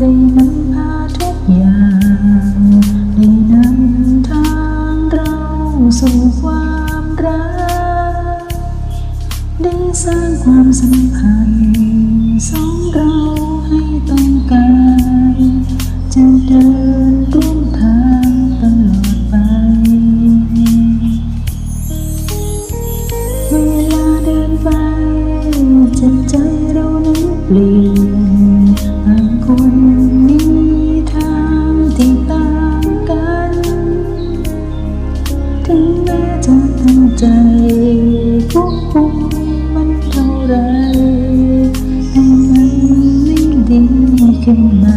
ได้นำพาทุกอย่างได้นำทางเราสู่ความรัก ได้สร้างความสัมพันธ์สองเราให้ต้องการจะเดินร่วมทางตลอดไป เวลาเดินไปจิตใจเรานั้นเปลี่ยน แม้จะตั้งใจควบคุมมันเท่าไรให้มันไม่ดีขึ้นมา